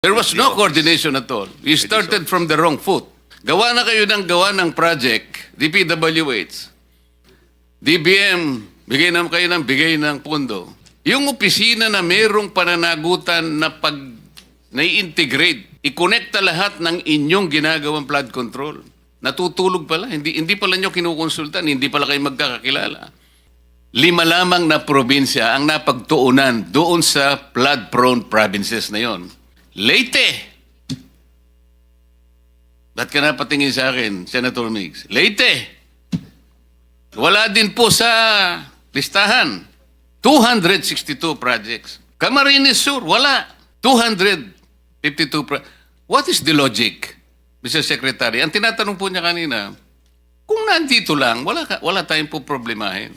There was no coordination at all. You started from the wrong foot. Gawa na kayo ng gawa ng project, DPWH. DBM, bigay naman kayo ng bigay ng pundo. Yung opisina na merong pananagutan na pag nai-integrate, i-connecta lahat ng inyong ginagawang flood control. Natutulog pala, hindi, hindi pala nyo kinukonsultan, hindi pala kayo magkakakilala. Lima lamang na probinsya ang napagtuunan doon sa flood-prone provinces na yon. Leyte! Ba't ka napatingin sa akin, Senator Mix? Leyte! Wala din po sa listahan. 262 projects. Camarines Sur, wala. 252 pro- What is the logic, Mr. Secretary? Ang tinatanong po niya kanina, kung nandito lang, wala, ka, wala tayong po problemahin.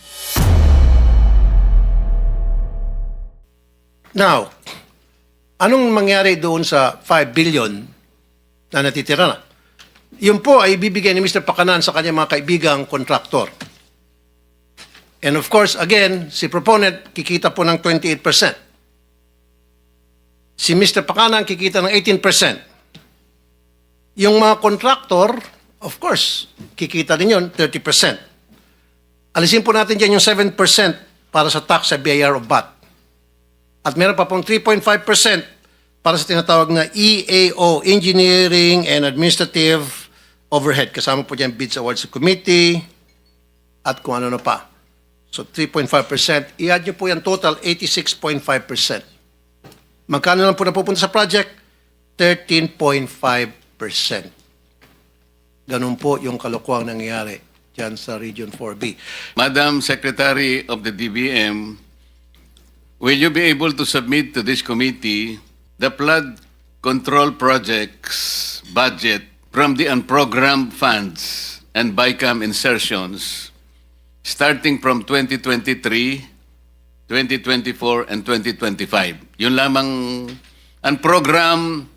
Now, anong mangyari doon sa 5 billion na natitira na? Yun po ay bibigay ni Mr. Pakanan sa kanyang mga kaibigang kontraktor. And of course, again, si proponent kikita po ng 28%. Si Mr. Pakanan kikita ng 18%. Yung mga kontraktor, of course, kikita din yun 30%. Alisin po natin dyan yung 7% para sa tax sa BIR of VAT. At meron pa pong 3.5% para sa tinatawag na EAO, Engineering and Administrative Overhead. Kasama po dyan bids awards committee at kung ano na pa. So 3.5%. I-add nyo po yan total, 86.5%. Magkano lang po napupunta sa project? 13.5%. Ganun po yung kalokohang nangyayari dyan sa Region 4B. Madam Secretary of the DBM, will you be able to submit to this committee the flood control projects budget from the unprogrammed funds and BICAM insertions starting from 2023, 2024, and 2025? Yun lamang unprogrammed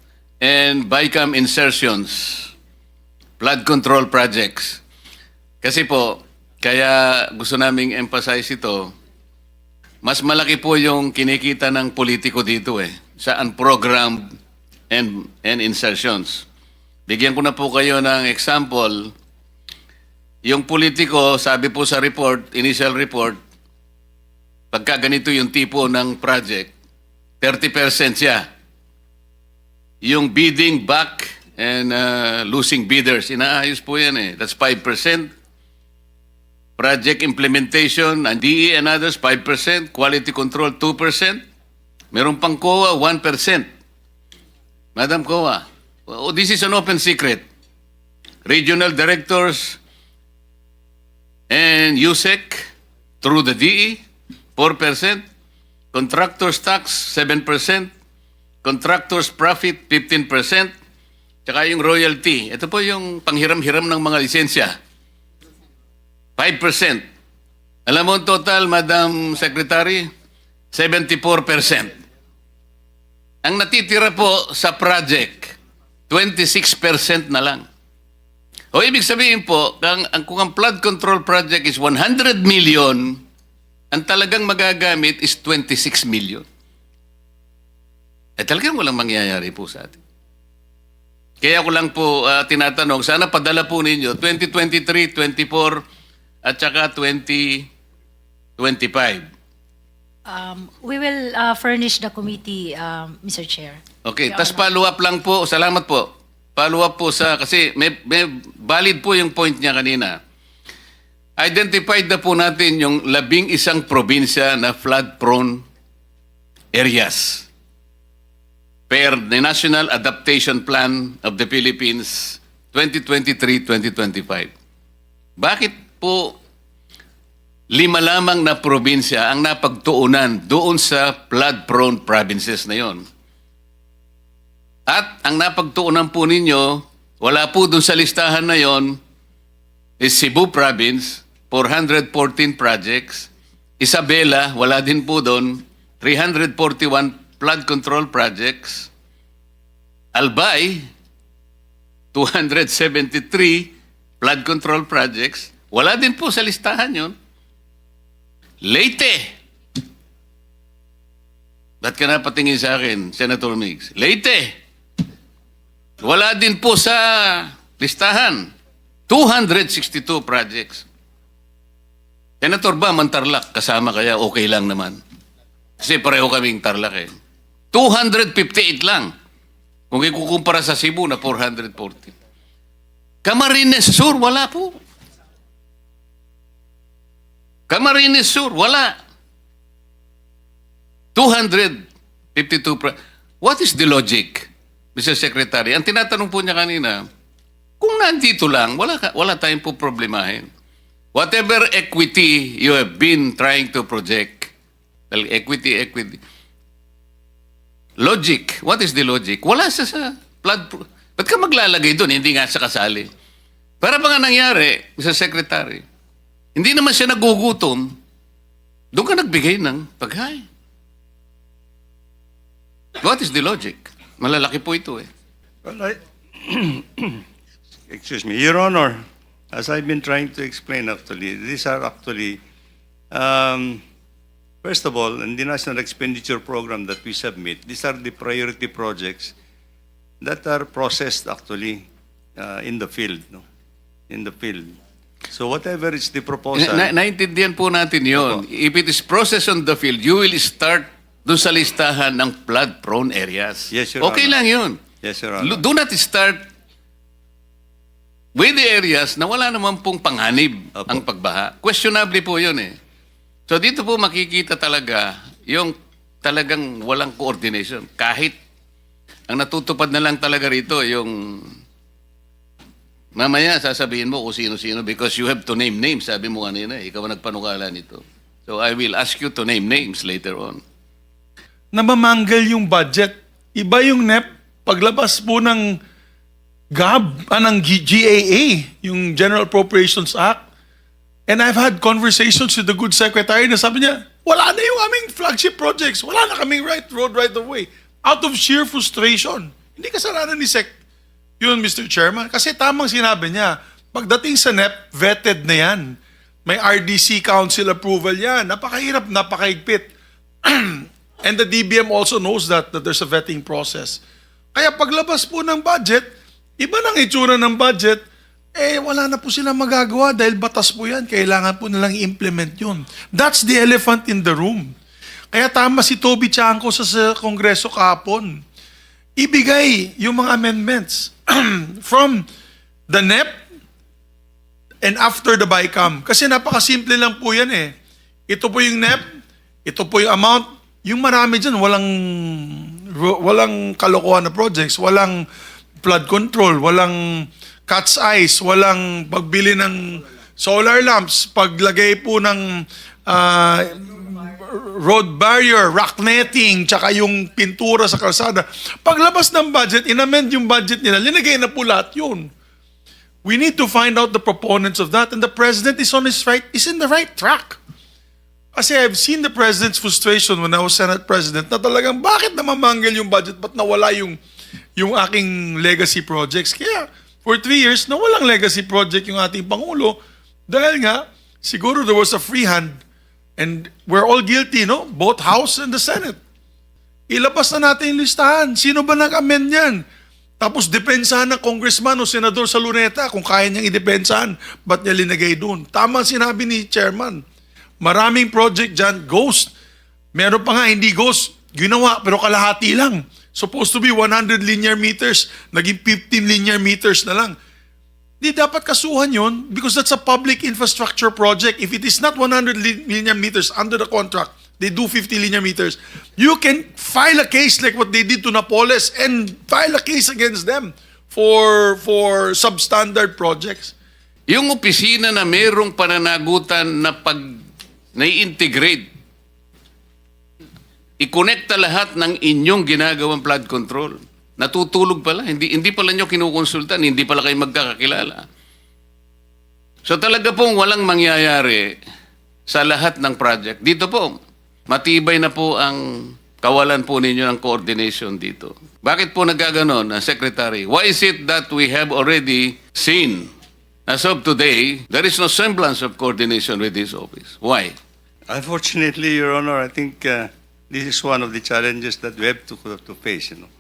and BICAM insertions, flood control projects. Kasi po, kaya gusto naming emphasize ito, mas malaki po yung kinikita ng politiko dito eh, sa unprogrammed and, and insertions. Bigyan ko na po kayo ng example. Yung politiko, sabi po sa report, initial report, pagka ganito yung tipo ng project, 30% siya. Yung bidding back and uh, losing bidders, inaayos po yan eh. That's 5%. Project implementation, and DE and others, 5%. Quality control, 2%. Meron pang COA, 1%. Madam COA, oh, this is an open secret. Regional directors and USEC through the DE, 4%. Contractors tax, 7%. Contractors profit, 15%. Tsaka yung royalty. Ito po yung panghiram-hiram ng mga lisensya. 5%. Alam mo total, Madam Secretary? 74%. Ang natitira po sa project, 26% na lang. O ibig sabihin po, ang, ang, kung ang flood control project is 100 million, ang talagang magagamit is 26 million. Eh talagang walang mangyayari po sa atin. Kaya ko lang po ah, tinatanong, sana padala po ninyo 2023, 24 at saka 2025. Um, we will uh, furnish the committee, um, Mr. Chair. Okay, tas follow up lang po. Salamat po. Follow up po sa kasi may, may valid po yung point niya kanina. Identified na po natin yung labing isang probinsya na flood prone areas per the National Adaptation Plan of the Philippines 2023-2025. Bakit po lima lamang na probinsya ang napagtuunan doon sa flood-prone provinces na yon? At ang napagtuunan po ninyo, wala po doon sa listahan na yon, is Cebu Province, 414 projects. Isabela, wala din po doon, 341 flood control projects. Albay, 273 flood control projects. Wala din po sa listahan yon. Leyte, Ba't ka napatingin sa akin, Senator Mix? Leyte, Wala din po sa listahan. 262 projects. Senator ba, Mantarlak, kasama kaya okay lang naman? Kasi pareho kaming Tarlac eh. 258 lang. Kung ikukumpara sa Cebu na 440. Camarines Sur, wala po. Camarines Sur, wala. 252 pro- What is the logic, Mr. Secretary? Ang tinatanong po niya kanina, kung nandito lang, wala, wala tayong po problemahin. Whatever equity you have been trying to project, well, equity, equity, logic, what is the logic? Wala sa, sa flood, pro- ba't ka maglalagay doon? Hindi nga sa kasali. Para ba nga nangyari, Mr. Secretary, hindi naman siya nagugutom, doon ka nagbigay ng pagkain. What is the logic? Malalaki po ito eh. Well, I, excuse me, Your Honor, as I've been trying to explain actually, these are actually, um, first of all, in the National Expenditure Program that we submit, these are the priority projects that are processed actually uh, in the field, no? In the field. So whatever is the proposal. Na, naintindihan po natin yon. If it is processed on the field, you will start doon sa listahan ng flood-prone areas. Yes, Your Okay Honor. lang yun. Yes, Your Honor. Do not start with the areas na wala naman pong panganib Opo. ang pagbaha. Questionable po yun eh. So dito po makikita talaga yung talagang walang coordination. Kahit ang natutupad na lang talaga rito yung mamaya sasabihin mo kung sino-sino because you have to name names. Sabi mo kanina, eh, ikaw ang nagpanukala nito. So I will ask you to name names later on. namamanggal yung budget. Iba yung NEP, paglabas po ng GAB, ah, ng G- GAA, yung General Appropriations Act. And I've had conversations with the good secretary na sabi niya, wala na yung aming flagship projects. Wala na kaming right road right of way. Out of sheer frustration. Hindi kasalanan ni Sec yun, Mr. Chairman. Kasi tamang sinabi niya, pagdating sa NEP, vetted na yan. May RDC Council approval yan. Napakahirap, napakaigpit. And the DBM also knows that, that there's a vetting process. Kaya paglabas po ng budget, iba nang itsura ng budget, eh wala na po sila magagawa dahil batas po yan. Kailangan po nilang i-implement yun. That's the elephant in the room. Kaya tama si Toby Chanko sa, sa Kongreso kahapon. Ibigay yung mga amendments from the NEP and after the BICAM. Kasi napakasimple lang po yan eh. Ito po yung NEP, ito po yung amount. Yung marami dyan, walang, walang kalokohan na projects, walang flood control, walang cat's eyes, walang pagbili ng solar lamps, paglagay po ng ah, road barrier, rock netting, tsaka yung pintura sa kalsada. Paglabas ng budget, inamend yung budget nila, linagay na po lahat yun. We need to find out the proponents of that and the president is on his right, is in the right track. Kasi I've seen the president's frustration when I was Senate President na talagang bakit namamanggal yung budget ba't nawala yung, yung aking legacy projects. Kaya for three years, nawalang legacy project yung ating Pangulo dahil nga siguro there was a free hand and we're all guilty, no? Both House and the Senate. Ilabas na natin yung listahan. Sino ba nag-amend yan? Tapos depensahan ng congressman o senador sa luneta kung kaya niyang idepensahan. Ba't niya linagay doon? Tama sinabi ni chairman. Maraming project dyan, ghost. Meron pa nga hindi ghost. Ginawa, pero kalahati lang. Supposed to be 100 linear meters. Naging 15 linear meters na lang. Di dapat kasuhan yon because that's a public infrastructure project. If it is not 100 li- linear meters under the contract, they do 50 linear meters. You can file a case like what they did to Napoles and file a case against them for for substandard projects. Yung opisina na mayroong pananagutan na pag nai-integrate, i-connecta lahat ng inyong ginagawang flood control. Natutulog pala, hindi, hindi pala nyo kinukonsultan, hindi pala kayo magkakakilala. So talaga pong walang mangyayari sa lahat ng project. Dito po, matibay na po ang kawalan po ninyo ng coordination dito. Bakit po nagkaganon, uh, Secretary? Why is it that we have already seen, as of today, there is no semblance of coordination with this office? Why? Unfortunately, Your Honor, I think uh, this is one of the challenges that we have to, to face, you know.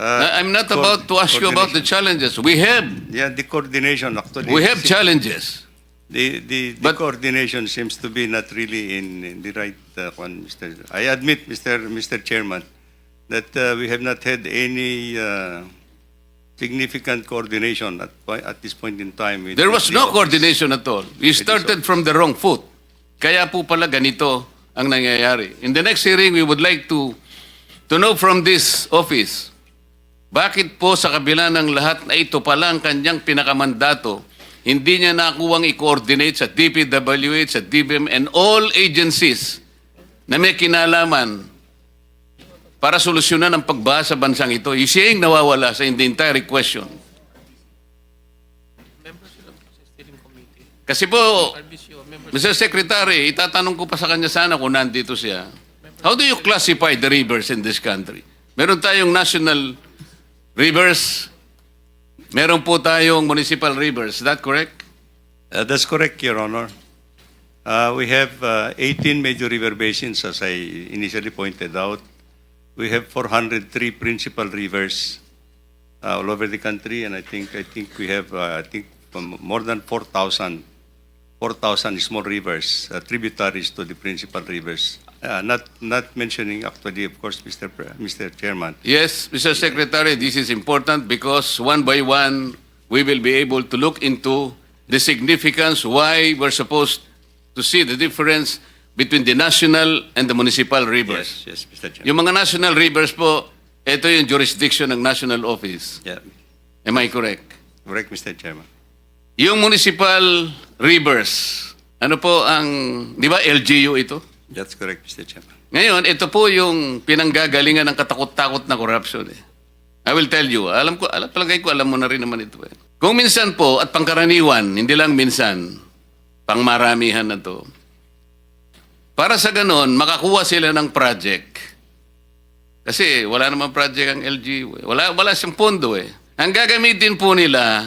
Uh, I'm not about to ask you about the challenges. We have, Yeah, the coordination actually. we have challenges. The, the, the But- coordination seems to be not really in, in the right uh, one, Mr. I admit, Mr. Mr. Chairman, that uh, we have not had any uh, significant coordination at, po- at this point in time. with- There with was the no office. coordination at all. We started from the wrong foot. Kaya po pala ganito ang nangyayari. In the next hearing, we would like to to know from this office, bakit po sa kabila ng lahat na ito pala ang kanyang pinakamandato, hindi niya nakuwang i-coordinate sa DPWH, sa DBM, and all agencies na may kinalaman para solusyonan ang pagbaha sa bansang ito. Yung siya nawawala sa in the entire question. Kasi po, Mr. Secretary, itatanong ko pa sa kanya sana kung nandito siya. How do you classify the rivers in this country? Meron tayong national rivers, meron po tayong municipal rivers. Is that correct? Uh, that's correct, Your Honor. Uh, we have uh, 18 major river basins, as I initially pointed out. We have 403 principal rivers uh, all over the country, and I think I think we have uh, I think more than 4,000 4,000 small rivers, uh, tributaries to the principal rivers. Uh, not not mentioning actually, of course, Mr. Pre- Mr. Chairman. Yes, Mr. Secretary, this is important because one by one, we will be able to look into the significance why we're supposed to see the difference between the national and the municipal rivers. Yes, yes, Mr. Chairman. Yung mga national rivers po, ito yung jurisdiction ng national office. Yeah, Am I correct? correct, Mr. Chairman. Yung municipal rivers, ano po ang, di ba LGU ito? That's correct, Mr. Chairman. Ngayon, ito po yung pinanggagalingan ng katakot-takot na corruption. Eh. I will tell you, alam ko, alam, palagay ko, alam mo na rin naman ito. Eh. Kung minsan po, at pangkaraniwan, hindi lang minsan, pangmaramihan na to, para sa ganon, makakuha sila ng project. Kasi wala namang project ang LGU. Eh. Wala, wala siyang pondo eh. Ang gagamitin po nila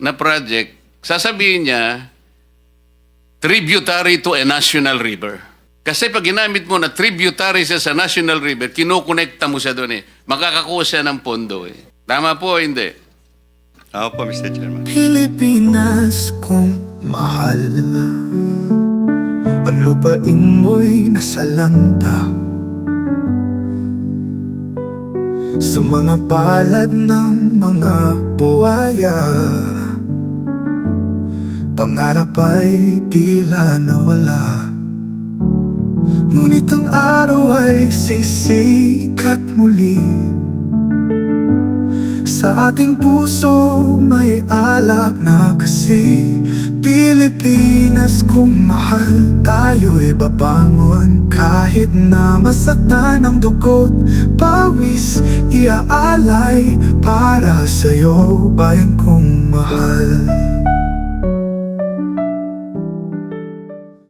na project, sasabihin niya, tributary to a national river. Kasi pag ginamit mo na tributary siya sa national river, kinukonekta mo siya doon eh. Makakakuha siya ng pondo eh. Tama po, hindi. Ako po, Mr. Chairman. Pilipinas kong mahal Ang lupain mo'y nasalanta Sa mga palad ng mga buwaya Pangarap ay tila nawala. Ngunit ang araw ay sisikat muli. Sa ating puso may alak na kasi. Pilipinas kung mahal tayo'y babangon. Kahit na masaktan ang dugot Pawis iaalay para sa'yo Bayan kong mahal